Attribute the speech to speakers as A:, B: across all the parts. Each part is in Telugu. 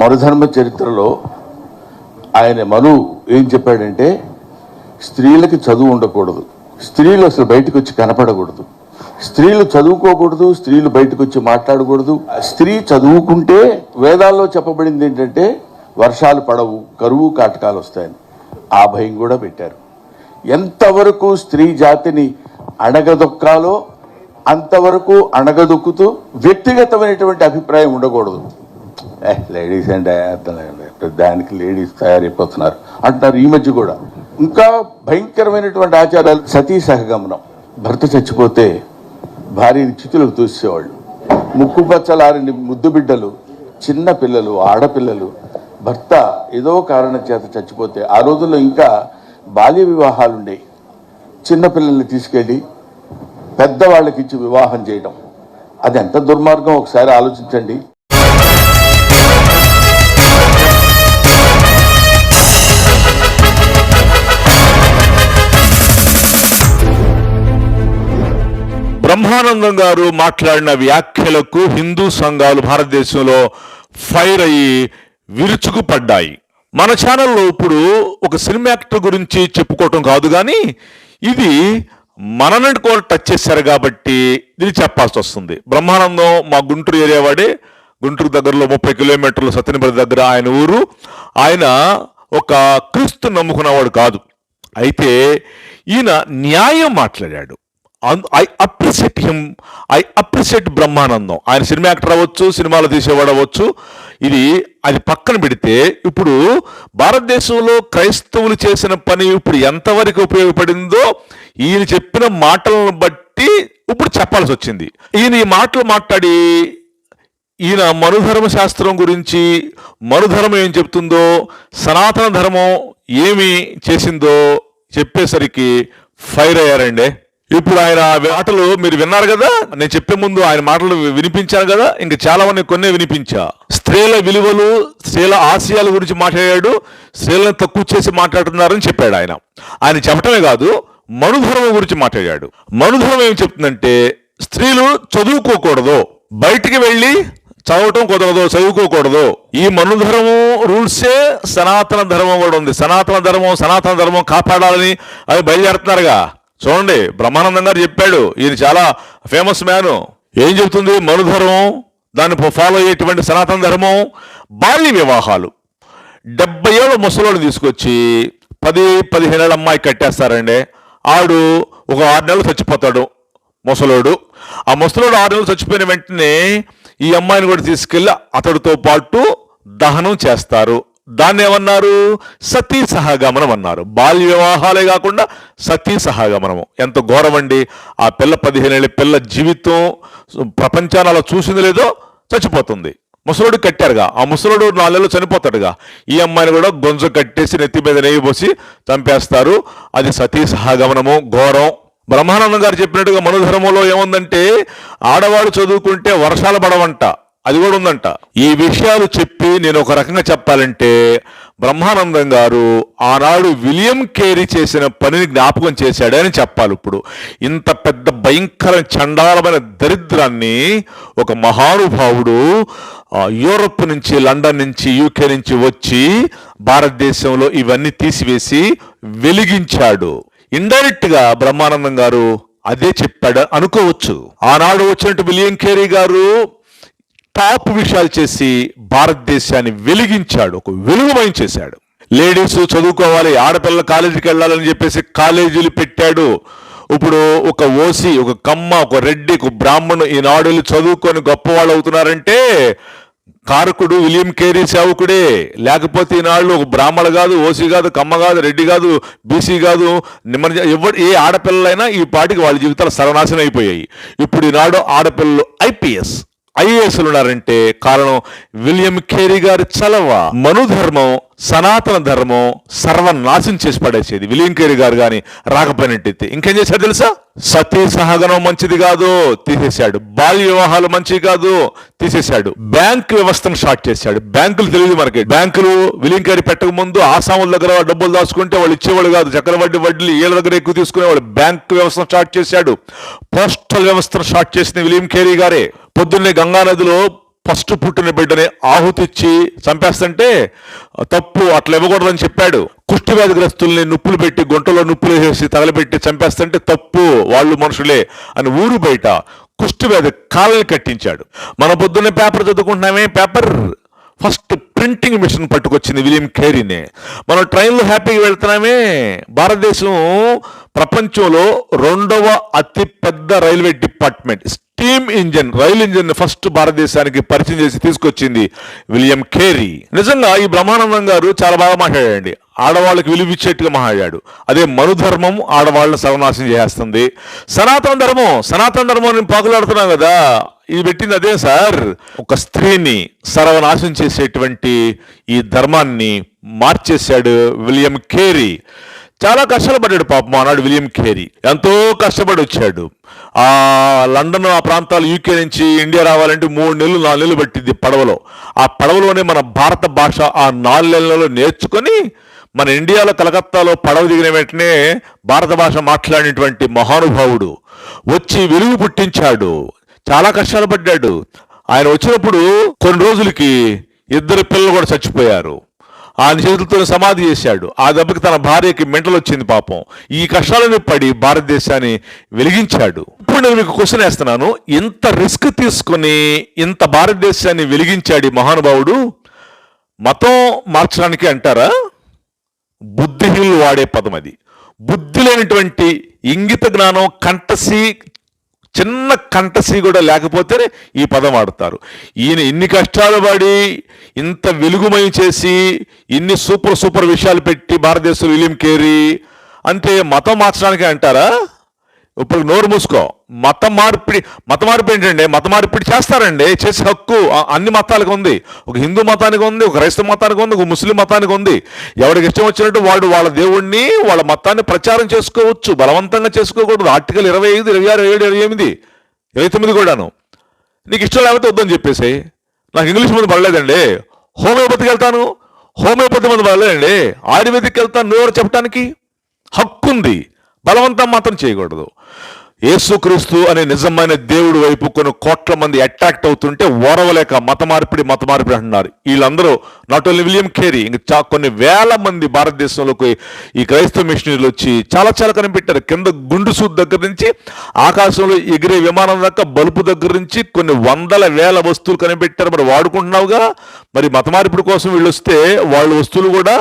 A: మరుధర్మ చరిత్రలో ఆయన మను ఏం చెప్పాడంటే స్త్రీలకి చదువు ఉండకూడదు. స్త్రీలు అసలు బయటకు వచ్చి కనపడకూడదు. స్త్రీలు చదువుకోకూడదు స్త్రీలు బయటకు వచ్చి మాట్లాడకూడదు. స్త్రీ చదువుకుంటే వేదాల్లో చెప్పబడింది ఏంటంటే వర్షాలు పడవు కరువు కాటకాలు వస్తాయని. ఆ భయం కూడా పెట్టారు. ఎంతవరకు స్త్రీ జాతిని అణగదొక్కాలో అంతవరకు అణగదొక్కుతూ వ్యక్తిగతమైనటువంటి అభిప్రాయం ఉండకూడదు. లేడీస్ అండ్ అర్థం దానికి లేడీస్ తయారైపోతున్నారు. అంటున్నారు ఈ మధ్య కూడా. ఇంకా భయంకరమైనటువంటి ఆచారాలు సతీ సహగమనం. భర్త చచ్చిపోతే భార్యని చితులకు తూసేవాళ్ళు. ముక్కు పచ్చలారిని ముద్దు బిడ్డలు చిన్న పిల్లలు ఆడపిల్లలు భర్త ఏదో కారణం చేత చచ్చిపోతే ఆ రోజుల్లో ఇంకా బాల్య వివాహాలు ఉండేవి. చిన్నపిల్లల్ని తీసుకెళ్ళి పెద్దవాళ్ళకి ఇచ్చి వివాహం చేయడం. అది ఎంత దుర్మార్గం? ఒకసారి ఆలోచించండి.
B: బ్రహ్మానందం గారు మాట్లాడిన వ్యాఖ్యలకు హిందూ సంఘాలు భారతదేశంలో ఫైర్ అయ్యి విరుచుకుపడ్డాయి. మన ఛానల్లో ఇప్పుడు ఒక సినిమా యాక్టర్ గురించి చెప్పుకోవటం కాదు కానీ ఇది మనని కూడా టచ్ చేశారు కాబట్టి ఇది చెప్పాల్సి వస్తుంది. బ్రహ్మానందం మా గుంటూరు ఏరియా వాడే. గుంటూరు దగ్గరలో ముప్పై కిలోమీటర్లు సత్యనపల్లి దగ్గర ఆయన ఊరు. ఆయన ఒక క్రీస్తు నమ్ముకున్నవాడు కాదు. అయితే ఈయన న్యాయం మాట్లాడాడు. I appreciate him I appreciate Brahmanandam. ఆయన సినిమా యాక్టర్ అవ్వచ్చు సినిమాలు తీసేవాడు అవ్వచ్చు. ఇది అది పక్కన పెడితే ఇప్పుడు భారతదేశంలో క్రైస్తవులు చేసిన పని ఇప్పుడు ఎంతవరకు ఉపయోగపడిందో ఈయన చెప్పిన మాటలను బట్టి ఇప్పుడు చెప్పాల్సి వచ్చింది. ఈయన ఈ మాటలు మాట్లాడి ఈయన మనుధర్మ శాస్త్రం గురించి మనుధర్మం ఏం చెప్తుందో సనాతన ధర్మం ఏమి చేసిందో చెప్పేసరికి ఫైర్ అయ్యారండి. ఇప్పుడు ఆయన మాటలు మీరు విన్నారు కదా? నేను చెప్పే ముందు ఆయన మాటలు వినిపించాను కదా? ఇంక చాలా మంది కొన్నే వినిపించా. స్త్రీల విలువలు స్త్రీల ఆశయాల గురించి మాట్లాడాడు స్త్రీలను తక్కువ చేసి మాట్లాడుతున్నారని చెప్పాడు ఆయన. ఆయన చెప్పటమే కాదు మనుధర్మం గురించి మాట్లాడాడు. మనుధర్మం ఏం చెప్తుందంటే స్త్రీలు చదువుకోకూడదు. బయటికి వెళ్ళి చదవటం కుదరదు చదువుకోకూడదు. ఈ మనుధర్మం రూల్సే సనాతన ధర్మం కూడా ఉంది. సనాతన ధర్మం సనాతన ధర్మం కాపాడాలని అవి బయలుదేరుతున్నారుగా. చూడండి బ్రహ్మానందం గారు చెప్పాడు ఈయన చాలా ఫేమస్ మ్యాన్ ఏం చెబుతుంది? మనుధర్మం దాన్ని ఫాలో అయ్యేటువంటి సనాతన ధర్మం బాల్య వివాహాలు. డెబ్బై ఏళ్ళ ముసలోడు తీసుకొచ్చి పది పదిహేను ఏళ్ళ అమ్మాయి కట్టేస్తారండి. ఆడు ఒక ఆరు నెలలు చచ్చిపోతాడు ముసలోడు. ఆ ముసలోడు ఆరు నెలలు చచ్చిపోయిన వెంటనే ఈ అమ్మాయిని కూడా తీసుకెళ్ళి అతడితో పాటు దహనం చేస్తారు. దాన్ని ఏమన్నారు సతీ సహగమనం అన్నారు బాల్య వివాహాలే కాకుండా సతీ సహగమనము. ఎంత ఘోరమండి. ఆ పిల్ల పదిహేనేళ్ళ పిల్ల జీవితం ప్రపంచాన్ని అలా చూసింది లేదో చచ్చిపోతుంది. ముసలోడు కట్టారుగా. ఆ ముసలోడు నాలుగేళ్ళు చనిపోతాడుగా. ఈ అమ్మాయిని కూడా గొంజు కట్టేసి నెత్తి మీద నెయ్యి పోసి చంపేస్తారు. అది సతీ సహగమనము. ఘోరం. బ్రహ్మానందం గారు చెప్పినట్టుగా మనోధర్మంలో ఏముందంటే ఆడవాడు చదువుకుంటే వర్షాలు పడవంట. అది కూడా ఉందంట. ఈ విషయాలు చెప్పి నేను ఒక రకంగా చెప్పాలంటే బ్రహ్మానందం గారు ఆనాడు విలియం కేరీ చేసిన పనిని జ్ఞాపకం చేశాడని చెప్పాలి ఇప్పుడు. ఇంత పెద్ద భయంకర చండాలమైన దరిద్రాన్ని ఒక మహానుభావుడు యూరప్ నుంచి లండన్ నుంచి యూకే నుంచి వచ్చి భారతదేశంలో ఇవన్నీ తీసివేసి వెలిగించాడు. ఇండైరెక్ట్గా బ్రహ్మానందం గారు అదే చెప్పాడు అనుకోవచ్చు. ఆనాడు వచ్చినట్టు విలియం కేరీ గారు టాప్ విషయాలు చేసి భారతదేశాన్ని వెలిగించాడు ఒక వెలుగుమయం చేశాడు. లేడీస్ చదువుకోవాలి ఆడపిల్ల కాలేజీకి వెళ్ళాలని చెప్పేసి కాలేజీలు పెట్టాడు. ఇప్పుడు ఒక ఓసి ఒక కమ్మ ఒక రెడ్డి ఒక బ్రాహ్మణు ఈనాడు చదువుకొని గొప్పవాళ్ళు అవుతున్నారంటే కారకుడు విలియం కేరీ సేవకుడే. లేకపోతే ఈనాళ్ళు ఒక బ్రాహ్మణ కాదు ఓసీ కాదు కమ్మ కాదు రెడ్డి కాదు బీసీ కాదు నిమ్మని ఎవరు ఏ ఆడపిల్లలైనా ఈ పాటికి వాళ్ళ జీవితాలు సర్వనాశనం అయిపోయాయి. ఇప్పుడు ఈనాడు ఆడపిల్లలు ఐపీఎస్. ఐఏఎస్లు ఉన్నారంటే కారణం విలియం కేరీ గారి చలవ మనుధర్మం సనాతన ధర్మం సర్వనాశం చేసి పడేసేది. విలియం కేరీ గారు కానీ రాకపోయినట్టయితే ఇంకేం చేశాడు తెలుసా? సతీ సహగనం మంచిది కాదు తీసేశాడు. బాల్య వివాహాలు మంచివి కాదు తీసేశాడు. బ్యాంక్ వ్యవస్థను స్టార్ట్ చేశాడు. బ్యాంకులు తెలియదు మనకి. బ్యాంకులు విలియంకేరి పెట్టక ముందు ఆసాముల దగ్గర డబ్బులు దాచుకుంటే వాళ్ళు ఇచ్చేవాళ్ళు కాదు. చక్రవడ్డీ వడ్డీలు ఏళ్ళ దగ్గర ఎక్కువ తీసుకునేవాళ్ళు. బ్యాంక్ వ్యవస్థను స్టార్ట్ చేశాడు. పోస్టల్ వ్యవస్థను స్టార్ట్ చేసిన విలియం కేరీ గారే. పొద్దున్నే గంగా నదిలో ఫస్ట్ పుట్టిన బిడ్డని ఆహుతిచ్చి చంపేస్తుంటే తప్పు అట్లా ఇవ్వకూడదని చెప్పాడు. కుష్ఠవ్యాధిగ్రస్తుల్ని నుప్పులు పెట్టి గుంటలో నుప్పులు వేసి తగలబెట్టి చంపేస్తుంటే తప్పు వాళ్ళు మనుషులే అని ఊరు బయట కుష్ఠవ్యాధి కాళ్ళని కట్టించాడు. మన పొద్దున్నే పేపర్ చదువుకుంటున్నామే పేపర్. ఫస్ట్ ప్రింటింగ్ మిషన్ పట్టుకొచ్చింది విలియం కేరీనే. మనం ట్రైన్లో హ్యాపీగా వెళ్తున్నామే. భారతదేశం ప్రపంచంలో రెండవ అతిపెద్ద రైల్వే డిపార్ట్మెంట్ స్టీమ్ ఇంజన్ రైలు ఇంజిన్ ఫస్ట్ భారతదేశానికి పరిచయం చేసి తీసుకొచ్చింది విలియం కేరీ. నిజంగా ఈ బ్రహ్మానందం గారు చాలా బాగా మాట్లాడండి ఆడవాళ్ళకి విలువిచ్చేట్టుగా మాట్లాడాడు. అదే మనుధర్మం ఆడవాళ్ళని సర్వనాశనం చేస్తుంది. సనాతన ధర్మం సనాతన ధర్మం నేను పాకులాడుతున్నాం కదా. ఇది పెట్టింది అదే సార్. ఒక స్త్రీని సర్వనాశనం చేసేటువంటి ఈ ధర్మాన్ని మార్చేశాడు విలియం కేరీ. చాలా కష్టాలు పడ్డాడు పాపం ఆనాడు విలియం కేరీ. ఎంతో కష్టపడి వచ్చాడు ఆ లండన్ ఆ ప్రాంతాలు యూకే నుంచి ఇండియా రావాలంటే మూడు నెలలు నాలుగు నెలలు పట్టింది పడవలో. ఆ పడవలోనే మన భారత భాష ఆ నాలుగు నెలలలో నేర్చుకొని మన ఇండియాలో కలకత్తాలో పడవ దిగిన వెంటనే భారత భాష మాట్లాడినటువంటి మహానుభావుడు వచ్చి వెలుగు పుట్టించాడు. చాలా కష్టాలు పడ్డాడు. ఆయన వచ్చినప్పుడు కొన్ని రోజులకి ఇద్దరు పిల్లలు కూడా చచ్చిపోయారు. ఆయన చేతులతో సమాధి చేశాడు. ఆ దెబ్బకి తన భార్యకి మెంటలు వచ్చింది పాపం. ఈ కష్టాలను పడి భారతదేశాన్ని వెలిగించాడు. ఇప్పుడు నేను మీకు క్వశ్చన్ వేస్తున్నాను. ఇంత రిస్క్ తీసుకుని ఇంత భారతదేశాన్ని వెలిగించాడు ఈ మహానుభావుడు? మతం మార్చడానికి అంటారా? బుద్ధిహీనులు వాడే పదం అది. బుద్ధి లేనటువంటి ఇంగిత జ్ఞానం కంటసి చిన్న కంటసి కూడా లేకపోతేనే ఈ పదం వాడతారు. ఈయన ఇన్ని కష్టాలు పడి ఇంత వెలుగుమయం చేసి ఇన్ని సూపర్ సూపర్ విషయాలు పెట్టి భారతదేశంలో విలియం కేరీ అంటే మతం మార్చడానికి అంటారా? ఇప్పుడు నోరు మూసుకో. మత మార్పిడి మత మార్పిడి ఏంటండి? మత మార్పిడి చేస్తారండి. చేసే హక్కు అన్ని మతాలకు ఉంది. ఒక హిందూ మతానికి ఉంది ఒక క్రైస్తవ మతానికి ఉంది ఒక ముస్లిం మతానికి ఉంది. ఎవరికి ఇష్టం వచ్చినట్టు వాడు వాళ్ళ దేవుణ్ణి వాళ్ళ మతాన్ని ప్రచారం చేసుకోవచ్చు బలవంతంగా చేసుకోకూడదు. ఆర్టికల్ ఇరవై ఐదు ఇరవై ఆరు ఏడు ఇరవై ఎనిమిది ఇరవై తొమ్మిది కూడాను. నీకు ఇష్టం లేకపోతే వద్దని చెప్పేసి నాకు ఇంగ్లీష్ మీద పడలేదండి. హోమియోపతికి వెళ్తాను. హోమియోపతి మందు పడలేదండి. ఆయుర్వేదిక్కి వెళ్తాను. నువ్వెవరు చెప్పడానికి హక్కు ఉంది బలవంతం మాత్రం చేయకూడదు. యేసుక్రీస్తు అనే నిజమైన దేవుడు వైపు కొన్ని కోట్ల మంది అట్రాక్ట్ అవుతుంటే ఓరవలేక మత మార్పిడి మత మార్పిడి అంటున్నారు. వీళ్ళందరూ నాట్ ఓన్లీ విలియం కేరీ ఇంకా కొన్ని వేల మంది భారతదేశంలోకి ఈ క్రైస్తవ మిషనరీలు వచ్చి చాలా చాలా కనిపెట్టారు. కింద గుండు సూద్ దగ్గర నుంచి ఆకాశంలో ఎగిరే విమానం దాకా బలుపు దగ్గర నుంచి కొన్ని వందల వేల వస్తువులు కనిపెట్టారు. మరి వాడుకుంటున్నావుగా? మరి మత మార్పిడి కోసం వీళ్ళు వస్తే వాళ్ళ వస్తువులు కూడా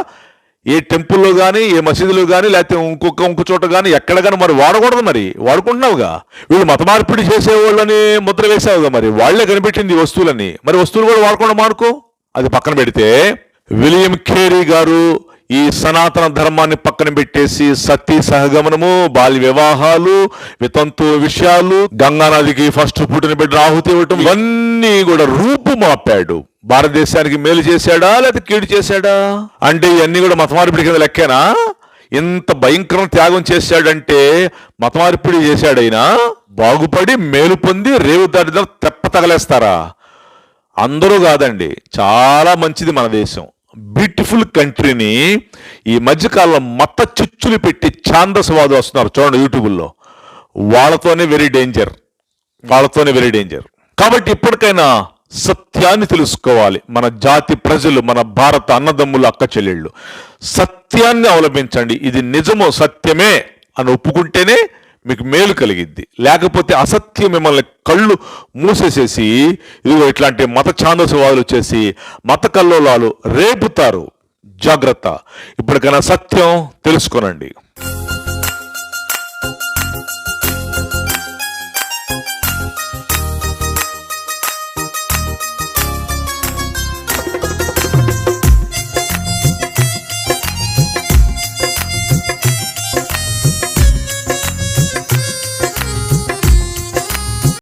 B: ఏ టెంపుల్లో కానీ ఏ మసీదులో కానీ లేకపోతే ఇంకొక ఇంకో చోట కానీ ఎక్కడ కానీ మరి వాడకూడదు మరి. వాడుకుంటున్నావుగా. వీళ్ళు మత మార్పిడి చేసేవాళ్ళని ముద్ర వేసావుగా మరి. వాళ్ళే కనిపెట్టింది ఈ వస్తువులని మరి వస్తువులు కూడా వాడకుండా మానుకో. అది పక్కన పెడితే విలియం కేరీ గారు ఈ సనాతన ధర్మాన్ని పక్కన పెట్టేసి సతీ సహగమనము బాల్య వివాహాలు వితంతు విషయాలు గంగానదికి ఫస్ట్ పుట్టిన బిడ్డ ఆహుతి ఇవ్వటం ఇవన్నీ కూడా రూపుమాపాడు భారతదేశానికి మేలు చేశాడా లేకపోతే కీడు చేశాడా? అంటే ఇవన్నీ కూడా మతమార్పిడి కింద లెక్కేనా? ఇంత భయంకరం త్యాగం చేశాడంటే మతమార్పిడి చేశాడైనా బాగుపడి మేలు పొంది రేవు దాటి తెప్ప తగలేస్తారా? అందరూ కాదండి చాలా మంచిది మన దేశం. బ్యూటిఫుల్ కంట్రీని ఈ మధ్యకాలంలో మత చిచ్చులు పెట్టి ఛాందసవాదు వస్తున్నారు. చూడండి యూట్యూబ్లో. వాళ్ళతోనే వెరీ డేంజర్ వాళ్ళతోనే వెరీ డేంజర్ కాబట్టి ఇప్పటికైనా సత్యాన్ని తెలుసుకోవాలి. మన జాతి ప్రజలు మన భారత అన్నదమ్ములు అక్క చెల్లెళ్ళు. సత్యాన్ని అవలంబించండి. ఇది నిజము సత్యమే అని ఒప్పుకుంటేనే మీకు మేలు కలిగిద్ది. లేకపోతే అసత్యం మిమ్మల్ని కళ్ళు మూసేసేసి ఇదిగో ఇట్లాంటి మత ఛాందసవాదులు వచ్చేసి మత కల్లోలాలు రేపుతారు. జాగ్రత్త. ఇప్పటికైనా సత్యం తెలుసుకోనండి.